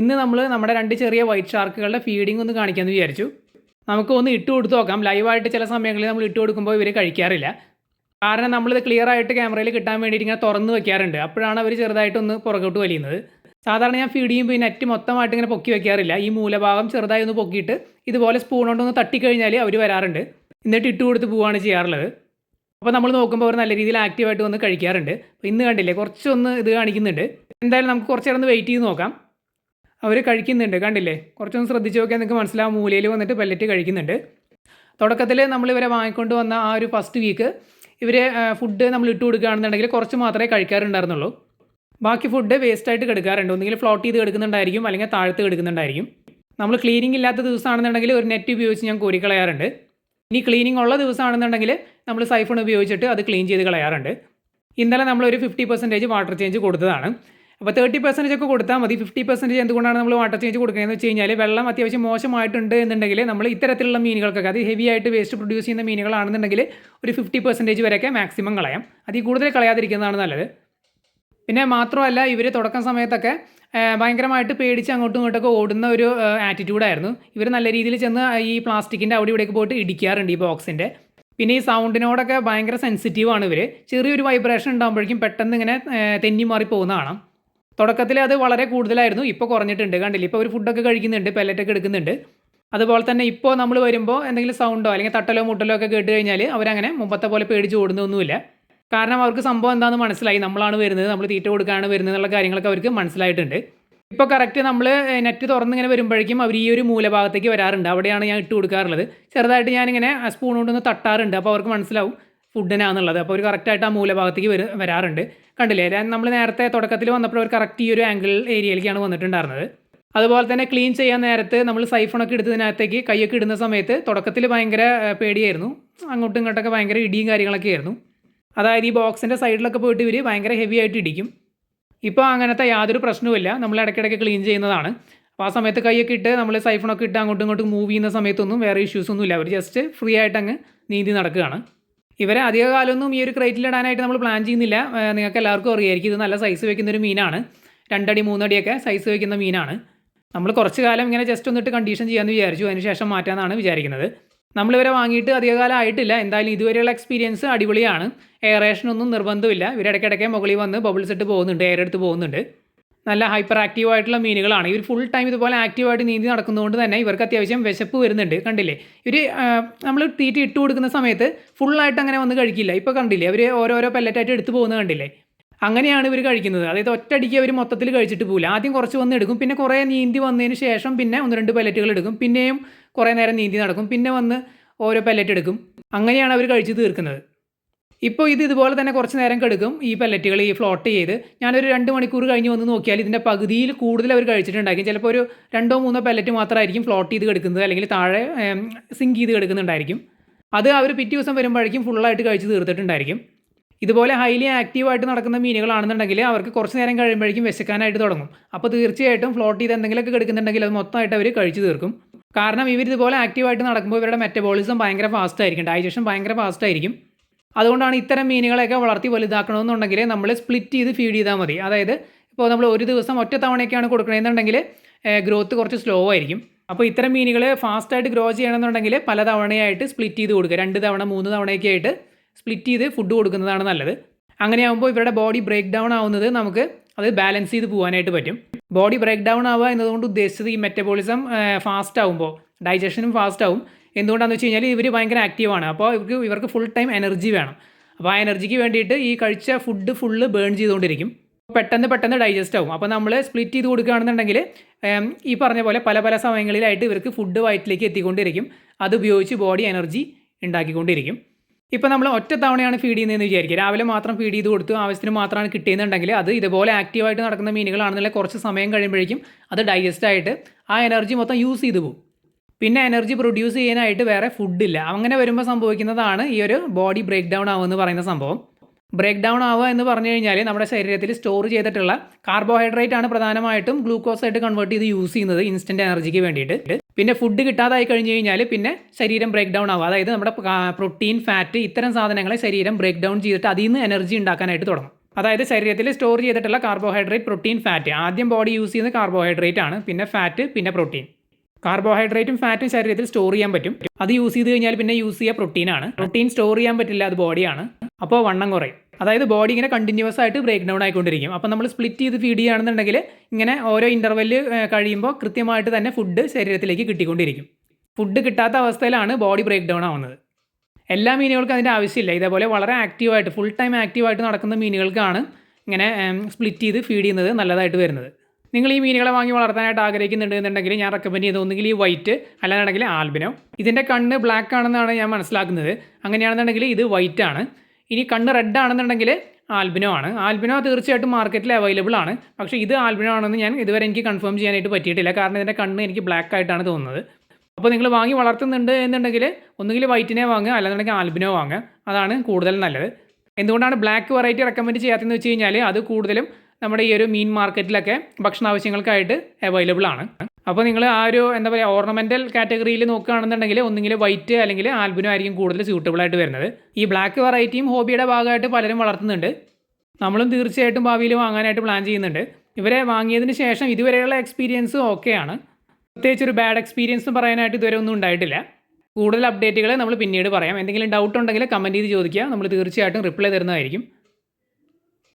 ഇന്ന് നമ്മൾ നമ്മുടെ രണ്ട് ചെറിയ വൈറ്റ് ഷാർക്കുകളുടെ ഫീഡിംഗ് ഒന്ന് കാണിക്കാമെന്ന് വിചാരിച്ചു. നമുക്ക് ഒന്ന് ഇട്ട് കൊടുത്ത് നോക്കാം. ലൈവായിട്ട് ചില സമയങ്ങളിൽ നമ്മൾ ഇട്ട് കൊടുക്കുമ്പോൾ ഇവർ കഴിക്കാറില്ല. കാരണം നമ്മളിത് ക്ലിയർ ആയിട്ട് ക്യാമറയിൽ കിട്ടാൻ വേണ്ടിയിട്ട് ഇങ്ങനെ തുറന്ന് വെക്കാറുണ്ട്. അപ്പോഴാണ് അവർ ചെറുതായിട്ടൊന്ന് പുറകോട്ട് വലിയുന്നത്. സാധാരണ ഞാൻ ഫീഡ് ചെയ്യുമ്പോൾ ഈ നെറ്റ് മൊത്തമായിട്ട് ഇങ്ങനെ പൊക്കി വെക്കാറില്ല. ഈ മൂലഭാഗം ചെറുതായി ഒന്ന് പൊക്കിയിട്ട് ഇതുപോലെ സ്പൂൺ കൊണ്ടൊന്ന് തട്ടിക്കഴിഞ്ഞാൽ അവർ വരാറുണ്ട്. എന്നിട്ട് ഇട്ട് കൊടുത്ത് പോവുകയാണ് ചെയ്യാറുള്ളത്. അപ്പോൾ നമ്മൾ നോക്കുമ്പോൾ അവർ നല്ല രീതിയിൽ ആക്റ്റീവായിട്ട് വന്ന് കഴിക്കാറുണ്ട്. അപ്പോൾ ഇന്ന് കണ്ടില്ലേ കുറച്ചൊന്ന് ഇത് കാണിക്കുന്നുണ്ട്. എന്തായാലും നമുക്ക് കുറച്ച് ഒന്ന് വെയിറ്റ് ചെയ്ത് നോക്കാം. അവർ കഴിക്കുന്നുണ്ട്. കണ്ടില്ലേ? കുറച്ചൊന്ന് ശ്രദ്ധിച്ച് നോക്കിയാൽ നിങ്ങൾക്ക് മനസ്സിലാവും. മൂലയിൽ വന്നിട്ട് പെല്ലറ്റ് കഴിക്കുന്നുണ്ട്. തുടക്കത്തിൽ നമ്മൾ ഇവരെ വാങ്ങിക്കൊണ്ട് വന്ന ആ ഒരു ഫസ്റ്റ് വീക്ക് ഇവർ ഫുഡ് നമ്മൾ ഇട്ട് കൊടുക്കുകയാണെന്നുണ്ടെങ്കിൽ കുറച്ച് മാത്രമേ കഴിക്കാറുണ്ടായിരുന്നുള്ളൂ. ബാക്കി ഫുഡ് വേസ്റ്റായിട്ട് കിടക്കാറുണ്ട്. ഒന്നുകിൽ ഫ്ലോട്ട് ചെയ്ത് കിടക്കുന്നുണ്ടായിരിക്കും അല്ലെങ്കിൽ താഴ്ത്ത് കിടക്കുന്നുണ്ടായിരിക്കും. നമ്മൾ ക്ലീനിങ് ഇല്ലാത്ത ദിവസമാണെന്നുണ്ടെങ്കിൽ ഒരു നെറ്റ് ഉപയോഗിച്ച് ഞാൻ കോരി കളയാറുണ്ട് ഇനി ക്ലീനിങ് ഉള്ള ദിവസമാണെന്നുണ്ടെങ്കിൽ നമ്മൾ സൈഫൺ ഉപയോഗിച്ചിട്ട് അത് ക്ലീൻ ചെയ്ത് കളയാറുണ്ട്. ഇന്നലെ നമ്മൾ ഒരു ഫിഫ്റ്റി പെർസെന്റേജ് വാട്ടർ ചേഞ്ച് കൊടുത്തതാണ്. അപ്പോൾ തേർട്ടി പെർസെന്റേജ് ഒക്കെ കൊടുത്താൽ മതി. ഫിഫ്റ്റി പെർസെന്റേജ് എന്തുകൊണ്ടാണ് നമ്മൾ വാട്ടർ ചേഞ്ച് കൊടുക്കുന്നതെന്ന് വെച്ച് കഴിഞ്ഞാൽ വെള്ളം അത്യാവശ്യം മോശമായിട്ടുണ്ട് എന്നുണ്ടെങ്കിൽ നമ്മൾ ഇത്തരത്തിലുള്ള മീനുകൾക്കൊക്കെ അത് ഹെവി ആയിട്ട് വേസ്റ്റ് പ്രൊഡ്യൂസ് ചെയ്യുന്ന മീനുകളാണെന്നുണ്ടെങ്കിൽ ഒരു ഫിഫ്റ്റി പെർസെന്റേജ് വരെയൊക്കെ മാക്സിമം കളയാം. അതിൽ കൂടുതൽ കളയാതിരിക്കുന്നതാണ് നല്ലത്. പിന്നെ മാത്രമല്ല ഇവർ തുടക്കം സമയത്തൊക്കെ ഭയങ്കരമായിട്ട് പേടിച്ച് അങ്ങോട്ടും ഇങ്ങോട്ടൊക്കെ ഓടുന്ന ഒരു ആറ്റിറ്റ്യൂഡായിരുന്നു ഇവർ നല്ല രീതിയിൽ ചെന്ന് ഈ പ്ലാസ്റ്റിക്കിന്റെ അവിടെ ഇവിടെയൊക്കെ പോയിട്ട് ഇടിക്കാറുണ്ട് ഈ ബോക്സിന്റെ പിന്നെ ഈ സൗണ്ടിനോടൊക്കെ ഭയങ്കര സെൻസിറ്റീവ് ആണ് ഇവർ ചെറിയൊരു വൈബ്രേഷൻ ഉണ്ടാകുമ്പോഴേക്കും പെട്ടെന്ന് ഇങ്ങനെ തെന്നി മാറി പോകുന്ന കാണാം. തുടക്കത്തിൽ അത് വളരെ കൂടുതലായിരുന്നു. ഇപ്പോൾ കുറഞ്ഞിട്ടുണ്ട്. കണ്ടില്ല? ഇപ്പോൾ ഒരു ഫുഡൊക്കെ കഴിക്കുന്നുണ്ട് പെല്ലറ്റൊക്കെ എടുക്കുന്നുണ്ട്. അതുപോലെ തന്നെ ഇപ്പോൾ നമ്മൾ വരുമ്പോൾ എന്തെങ്കിലും സൗണ്ടോ അല്ലെങ്കിൽ തട്ടലോ മുട്ടലോ ഒക്കെ കേട്ട് കഴിഞ്ഞാൽ അവരങ്ങനെ മുമ്പത്തെ പോലെ പേടിച്ച് ഓടുന്നൊന്നുമില്ല. കാരണം അവർക്ക് സംഭവം എന്താണെന്ന് മനസ്സിലായി. നമ്മളാണ് വരുന്നത് നമ്മൾ തീറ്റ കൊടുക്കാനാണ് വരുന്നത് എന്നുള്ള കാര്യങ്ങളൊക്കെ അവർക്ക് മനസ്സിലായിട്ടുണ്ട്. ഇപ്പോൾ കറക്റ്റ് നമ്മൾ നെറ്റ് തുറന്നിങ്ങനെ വരുമ്പോഴേക്കും അവർ ഈ ഒരു മൂലഭാഗത്തേക്ക് വരാറുണ്ട്. അവിടെയാണ് ഞാൻ ഇട്ട് കൊടുക്കാറുള്ളത്. ചെറുതായിട്ട് ഞാനിങ്ങനെ സ്പൂൺ കൊണ്ടൊന്ന് തട്ടാറുണ്ട്. അപ്പോൾ അവർക്ക് മനസ്സിലാവും. ഫുഡിനാന്നുള്ളത് അപ്പോൾ അവർ കറക്റ്റായിട്ട് ആ മൂലഭാഗത്തേക്ക് വരും വരാറുണ്ട്. കണ്ടില്ലേ? നമ്മൾ നേരത്തെ തുടക്കത്തിൽ വന്നപ്പോൾ ഒരു കറക്റ്റ് ഈ ഒരു ആംഗിൾ ഏരിയയിലേക്കാണ് വന്നിട്ടുണ്ടായിരുന്നത്. അതുപോലെ തന്നെ ക്ലീൻ ചെയ്യാൻ നേരത്ത് നമ്മൾ സൈഫോണൊക്കെ എടുത്തതിനകത്തേക്ക് കൈയൊക്കെ ഇടുന്ന സമയത്ത് തുടക്കത്തിൽ ഭയങ്കര പേടിയായിരുന്നു. അങ്ങോട്ടും ഇങ്ങോട്ടൊക്കെ ഭയങ്കര ഇടിയും കാര്യങ്ങളൊക്കെ ആയിരുന്നു. അതായത് ഈ ബോക്സിന്റെ സൈഡിലൊക്കെ പോയിട്ട് ഇവർ ഭയങ്കര ഹെവി ആയിട്ട് ഇടിക്കും. ഇപ്പോൾ അങ്ങനത്തെ യാതൊരു പ്രശ്നവുമില്ല. നമ്മൾ ഇടയ്ക്കിടയ്ക്ക് ക്ലീൻ ചെയ്യുന്നതാണ്. അപ്പോൾ ആ സമയത്ത് കൈയൊക്കെ ഇട്ട് നമ്മൾ സൈഫോണൊക്കെ ഇട്ട് അങ്ങോട്ടും ഇങ്ങോട്ടും മൂവ് ചെയ്യുന്ന സമയത്തൊന്നും വേറെ ഇഷ്യൂസ് ഒന്നുമില്ല. അവർ ജസ്റ്റ് ഫ്രീ ആയിട്ട് അങ്ങ് നീന്തി നടക്കുകയാണ്. ഇവരെ അധികകാലമൊന്നും ഈ ഒരു ക്രേറ്റിൽ ഇടാനായിട്ട് നമ്മൾ പ്ലാൻ ചെയ്യുന്നില്ല. നിങ്ങൾക്ക് എല്ലാവർക്കും അറിയായിരിക്കും. ഇത് നല്ല സൈസ് വെക്കുന്ന ഒരു മീനാണ്. രണ്ടടി മൂന്നടിയൊക്കെ സൈസ് വെക്കുന്ന മീനാണ്. നമ്മൾ കുറച്ച് കാലം ഇങ്ങനെ ജസ്റ്റ് ഒന്നിട്ട് കണ്ടീഷൻ ചെയ്യാമെന്ന് വിചാരിച്ചു. അതിനുശേഷം മാറ്റാമെന്നാണ് വിചാരിക്കുന്നത്. നമ്മളിവരെ വാങ്ങിയിട്ട് അധികകാലം ആയിട്ടില്ല. എന്തായാലും ഇതുവരെയുള്ള എക്സ്പീരിയൻസ് അടിപൊളിയാണ്. എയറേഷനൊന്നും നിർബന്ധമില്ല. ഇവരിടയ്ക്കിടയ്ക്ക് മുകളിൽ വന്ന് ബബിൾസ് ഇട്ട് പോകുന്നുണ്ട് എയർ എടുത്ത് പോകുന്നുണ്ട്. നല്ല ഹൈപ്പർ ആക്റ്റീവ് ആയിട്ടുള്ള മീനുകളാണ്. ഇവർ ഫുൾ ടൈം ഇതുപോലെ ആക്റ്റീവായിട്ട് നീന്തി നടക്കുന്നതുകൊണ്ട് തന്നെ ഇവർക്ക് അത്യാവശ്യം വിശപ്പ് വരുന്നുണ്ട്. കണ്ടില്ലേ? ഇവർ നമ്മൾ തീറ്റ ഇട്ട് കൊടുക്കുന്ന സമയത്ത് ഫുള്ളായിട്ട് അങ്ങനെ വന്ന് കഴിക്കില്ല. ഇപ്പോൾ കണ്ടില്ലേ? അവർ ഓരോരോ പെല്ലറ്റായിട്ട് എടുത്തു പോകുന്നത് കണ്ടില്ലേ? അങ്ങനെയാണ് ഇവർ കഴിക്കുന്നത്. അതായത് ഒറ്റയടിക്ക് അവർ മൊത്തത്തിൽ കഴിച്ചിട്ട് പോകില്ല ആദ്യം കുറച്ച് വന്ന് എടുക്കും. പിന്നെ കുറേ നീന്തി വന്നതിന് ശേഷം പിന്നെ ഒന്ന് രണ്ട് പെല്ലറ്റുകൾ എടുക്കും. പിന്നെയും കുറേ നേരം നീന്തി നടക്കും. പിന്നെ വന്ന് ഓരോ പെല്ലറ്റ് എടുക്കും. അങ്ങനെയാണ് അവർ കഴിച്ച് തീർക്കുന്നത്. ഇപ്പോൾ ഇത് ഇതുപോലെ തന്നെ കുറച്ച് നേരം കെടുക്കും ഈ പെല്ലറ്റുകൾ ഈ ഫ്ലോട്ട് ചെയ്ത്. ഞാനൊരു രണ്ട് മണിക്കൂർ കഴിഞ്ഞ് വന്ന് നോക്കിയാൽ ഇതിന്റെ പകുതിയിൽ കൂടുതൽ അവർ കഴിച്ചിട്ടുണ്ടായിരിക്കും. ചിലപ്പോൾ ഒരു രണ്ടോ മൂന്നോ പെല്ലറ്റ് മാത്രമായിരിക്കും ഫ്ലോട്ട് ചെയ്ത് കിടക്കുന്നത് അല്ലെങ്കിൽ താഴെ സിങ്ക് ചെയ്ത് കിടക്കുന്നുണ്ടായിരിക്കും. അത് അവർ പിറ്റേ ദിവസം വരുമ്പോഴേക്കും ഫുള്ളായിട്ട് കഴിച്ച് തീർത്തിട്ടുണ്ടായിരിക്കും. ഇതുപോലെ ഹൈലി ആക്റ്റീവായിട്ട് നടക്കുന്ന മീനുകളാണെന്നുണ്ടെങ്കിൽ അവർക്ക് കുറച്ച് നേരം കഴിയുമ്പോഴേക്കും വിശക്കാനായിട്ട് തുടങ്ങും. അപ്പോൾ തീർച്ചയായിട്ടും ഫ്ലോട്ട് ചെയ്ത് എന്തെങ്കിലുമൊക്കെ കിടക്കുന്നുണ്ടെങ്കിൽ അത് മൊത്തമായിട്ട് അവർ കഴിച്ച് തീർക്കും. കാരണം ഇവർ ഇതുപോലെ ആക്റ്റീവായിട്ട് നടക്കുമ്പോൾ ഇവരുടെ മെറ്റബോളിസം ഭയങ്കര ഫാസ്റ്റ് ആയിരിക്കും. ഡൈജഷൻ ഭയങ്കര ഫാസ്റ്റ് ആയിരിക്കും. അതുകൊണ്ടാണ് ഇത്തരം മീനുകളെയൊക്കെ വളർത്തി വലുതാക്കണമെന്നുണ്ടെങ്കിൽ നമ്മൾ സ്പ്ലിറ്റ് ചെയ്ത് ഫീഡ് ചെയ്താൽ മതി. അതായത് ഇപ്പോൾ നമ്മൾ ഒരു ദിവസം ഒറ്റ തവണയൊക്കെയാണ് കൊടുക്കണമെന്നുണ്ടെങ്കിൽ ഗ്രോത്ത് കുറച്ച് സ്ലോ ആയിരിക്കും. അപ്പോൾ ഇത്തരം മീനുകൾ ഫാസ്റ്റായിട്ട് ഗ്രോ ചെയ്യണമെന്നുണ്ടെങ്കിൽ പല തവണയായിട്ട് സ്പ്ലിറ്റ് ചെയ്ത് കൊടുക്കുക. രണ്ട് തവണ മൂന്ന് തവണയൊക്കെ ആയിട്ട് സ്പ്ലിറ്റ് ചെയ്ത് ഫുഡ് കൊടുക്കുന്നതാണ് നല്ലത്. അങ്ങനെ അങ്ങനെയാകുമ്പോൾ ഇവരുടെ ബോഡി ബ്രേക്ക് ഡൗൺ ആവുന്നത് നമുക്ക് അത് ബാലൻസ് ചെയ്ത് പോകാനായിട്ട് പറ്റും. ബോഡി ബ്രേക്ക് ഡൗൺ ആവുക എന്നതുകൊണ്ട് ഉദ്ദേശിച്ചത് ഈ മെറ്റബോളിസം ഫാസ്റ്റ് ആവുമ്പോൾ ഡൈജഷനും ഫാസ്റ്റ് ആവും. എന്തുകൊണ്ടാണെന്ന് വെച്ച് കഴിഞ്ഞാൽ ഇവർ ഭയങ്കര ആക്റ്റീവാണ് അപ്പോൾ ഇവർക്ക് ഇവർക്ക് ഫുൾ ടൈം എനർജി വേണം. അപ്പോൾ ആ എനർജിക്ക് വേണ്ടിയിട്ട് ഈ കഴിച്ച ഫുഡ് ഫുള്ള് ബേൺ ചെയ്തുകൊണ്ടിരിക്കും. പെട്ടെന്ന് പെട്ടെന്ന് ഡൈജസ്റ്റ് ആവും. അപ്പോൾ നമ്മൾ സ്പ്ലിറ്റ് ചെയ്ത് കൊടുക്കുകയാണെന്നുണ്ടെങ്കിൽ ഈ പറഞ്ഞ പോലെ പല പല സമയങ്ങളിലായിട്ട് ഇവർക്ക് ഫുഡ് വയറ്റിലേക്ക് എത്തിക്കൊണ്ടിരിക്കും. അത് ഉപയോഗിച്ച് ബോഡി എനർജി ഉണ്ടാക്കിക്കൊണ്ടിരിക്കും. ഇപ്പോൾ നമ്മൾ ഒറ്റ തവണയാണ് ഫീഡ് ചെയ്യുന്നതെന്ന് വിചാരിക്കുക. രാവിലെ മാത്രം ഫീഡ് ചെയ്ത് കൊടുത്തു ആവശ്യത്തിന് മാത്രമാണ് കിട്ടിയെന്നുണ്ടെങ്കിൽ അത് ഇതുപോലെ ആക്റ്റീവായിട്ട് നടക്കുന്ന മീനുകളാണെന്നുള്ള കുറച്ച് സമയം കഴിയുമ്പോഴേക്കും അത് ഡൈജസ്റ്റ് ആയിട്ട് ആ എനർജി മൊത്തം യൂസ് ചെയ്തു പോകും. പിന്നെ എനർജി പ്രൊഡ്യൂസ് ചെയ്യാനായിട്ട് വേറെ ഫുഡില്ല അങ്ങനെ വരുമ്പോൾ സംഭവിക്കുന്നതാണ് ഈ ഒരു ബോഡി ബ്രേക്ക് ഡൗൺ ആവുമെന്ന് പറയുന്ന സംഭവം. ബ്രേക്ക് ഡൗൺ ആവുക എന്ന് പറഞ്ഞു കഴിഞ്ഞാൽ നമ്മുടെ ശരീരത്തിൽ സ്റ്റോർ ചെയ്തിട്ടുള്ള കാർബോഹൈഡ്രേറ്റ് ആണ് പ്രധാനമായിട്ടും ഗ്ലൂക്കോസ് ആയിട്ട് കൺവേർട്ട് ചെയ്ത് യൂസ് ചെയ്യുന്നത് ഇൻസ്റ്റന്റ് എനർജിക്ക് വേണ്ടിയിട്ട്. പിന്നെ ഫുഡ് കിട്ടാതായി കഴിഞ്ഞ് കഴിഞ്ഞാൽ പിന്നെ ശരീരം ബ്രേക്ക് ഡൗൺ ആവുക. അതായത് നമ്മുടെ പ്രോട്ടീൻ ഫാറ്റ് ഇത്തരം സാധനങ്ങളെ ശരീരം ബ്രേക്ക് ഡൗൺ ചെയ്തിട്ട് അതിൽ നിന്ന് എനർജി ഉണ്ടാക്കാനായിട്ട് തുടങ്ങും. അതായത് ശരീരത്തിൽ സ്റ്റോർ ചെയ്തിട്ടുള്ള കാർബോഹൈഡ്രേറ്റ് പ്രോട്ടീൻ ഫാറ്റ് ആദ്യം ബോഡി യൂസ് ചെയ്യുന്ന കാർബോഹൈഡ്രേറ്റ് ആണ്. പിന്നെ ഫാറ്റ് പിന്നെ പ്രോട്ടീൻ കാർബോഹൈഡ്രേറ്റും ഫാറ്റും ശരീരത്തിൽ സ്റ്റോർ ചെയ്യാൻ പറ്റും. അത് യൂസ് ചെയ്ത് കഴിഞ്ഞാൽ പിന്നെ യൂസ് ചെയ്യുക പ്രോട്ടീൻ ആണ്. പ്രോട്ടീൻ സ്റ്റോർ ചെയ്യാൻ പറ്റില്ല അത് ബോഡിയാണ് അപ്പോൾ വണ്ണം കുറയും. അതായത് ബോഡി ഇങ്ങനെ കണ്ടിന്യൂസ് ആയിട്ട് ബ്രേക്ക് ഡൗൺ ആയിക്കൊണ്ടിരിക്കും. അപ്പോൾ നമ്മൾ സ്പ്ലിറ്റ് ചെയ്ത് ഫീഡ് ചെയ്യുകയാണെന്നുണ്ടെങ്കിൽ ഇങ്ങനെ ഓരോ ഇന്റർവെൽ കഴിയുമ്പോൾ കൃത്യമായിട്ട് തന്നെ ഫുഡ് ശരീരത്തിലേക്ക് കിട്ടിക്കൊണ്ടിരിക്കും. ഫുഡ് കിട്ടാത്ത അവസ്ഥയിലാണ് ബോഡി ബ്രേക്ക് ഡൗൺ ആവുന്നത്. എല്ലാ മീനുകൾക്കും അതിന്റെ ആവശ്യമില്ല. ഇതേപോലെ വളരെ ആക്റ്റീവായിട്ട് ഫുൾ ടൈം ആക്റ്റീവായിട്ട് നടക്കുന്ന മീനുകൾക്കാണ് ഇങ്ങനെ സ്പ്ലിറ്റ് ചെയ്ത് ഫീഡ് ചെയ്യുന്നത് നല്ലതായിട്ട് വരുന്നത്. നിങ്ങൾ ഈ മീനുകളെ വാങ്ങി വളർത്താനായിട്ട് ആഗ്രഹിക്കുന്നുണ്ട് എന്നുണ്ടെങ്കിൽ ഞാൻ റെക്കമെൻഡ് ചെയ്ത് ഒന്നുകിൽ ഈ വൈറ്റ് അല്ലാന്നുണ്ടെങ്കിൽ ആൽബിനോ ഇതിന്റെ കണ്ണ് ബ്ലാക്ക് ആണെന്നാണ് ഞാൻ മനസ്സിലാക്കുന്നത്. അങ്ങനെയാണെന്നുണ്ടെങ്കിൽ ഇത് വൈറ്റ് ആണ്. ഇനി കണ്ണ് റെഡ് ആണെന്നുണ്ടെങ്കിൽ ആൽബിനോ ആണ്. ആൽബിനോ തീർച്ചയായിട്ടും മാർക്കറ്റിൽ അവൈലബിൾ ആണ്. പക്ഷേ ഇത് ആൽബിനോ ആണെന്ന് ഞാൻ ഇതുവരെ എനിക്ക് കൺഫേം ചെയ്യാനായിട്ട് പറ്റിയിട്ടില്ല. കാരണം ഇതിന്റെ കണ്ണ് എനിക്ക് ബ്ലാക്ക് ആയിട്ടാണ് തോന്നുന്നത്. അപ്പോൾ നിങ്ങൾ വാങ്ങി വളർത്തുന്നുണ്ട് എന്നുണ്ടെങ്കിൽ ഒന്നുകിൽ വൈറ്റിനെ വാങ്ങുക അല്ലാന്നുണ്ടെങ്കിൽ ആൽബിനോ വാങ്ങുക. അതാണ് കൂടുതൽ നല്ലത്. എന്തുകൊണ്ടാണ് ബ്ലാക്ക് വെറൈറ്റി റെക്കമെൻഡ് ചെയ്യാത്തതെന്ന് വെച്ച് കഴിഞ്ഞാൽ അത് കൂടുതലും നമ്മുടെ ഈ ഒരു മീൻ മാർക്കറ്റിലൊക്കെ ഭക്ഷണ ആവശ്യങ്ങൾക്കായിട്ട് അവൈലബിൾ ആണ്. അപ്പോൾ നിങ്ങൾ ആ ഒരു എന്താ പറയുക ഓർണമെന്റൽ കാറ്റഗറിയിൽ നോക്കുകയാണെന്നുണ്ടെങ്കിൽ ഒന്നുകിൽ വൈറ്റ് അല്ലെങ്കിൽ ആൽബിനോ ആയിരിക്കും കൂടുതൽ സ്യൂട്ടബിൾ ആയിട്ട് വരുന്നത്. ഈ ബ്ലാക്ക് വെറൈറ്റിയും ഹോബിയുടെ ഭാഗമായിട്ട് പലരും വളർത്തുന്നുണ്ട്. നമ്മളും തീർച്ചയായിട്ടും ഭാവിയിൽ വാങ്ങാനായിട്ട് പ്ലാൻ ചെയ്യുന്നുണ്ട്. ഇവരെ വാങ്ങിയതിന് ശേഷം ഇതുവരെയുള്ള എക്സ്പീരിയൻസ് ഓക്കെയാണ് പ്രത്യേകിച്ച് ഒരു ബാഡ് എക്സ്പീരിയൻസ് പറയാനായിട്ട് ഇതുവരെ ഒന്നും ഉണ്ടായിട്ടില്ല. കൂടുതൽ അപ്ഡേറ്റുകൾ നമ്മൾ പിന്നീട് പറയാം. എന്തെങ്കിലും ഡൗട്ട് ഉണ്ടെങ്കിൽ കമന്റ് ചെയ്ത് ചോദിക്കുക. നമ്മൾ തീർച്ചയായിട്ടും റിപ്ലൈ തരുന്നതായിരിക്കും.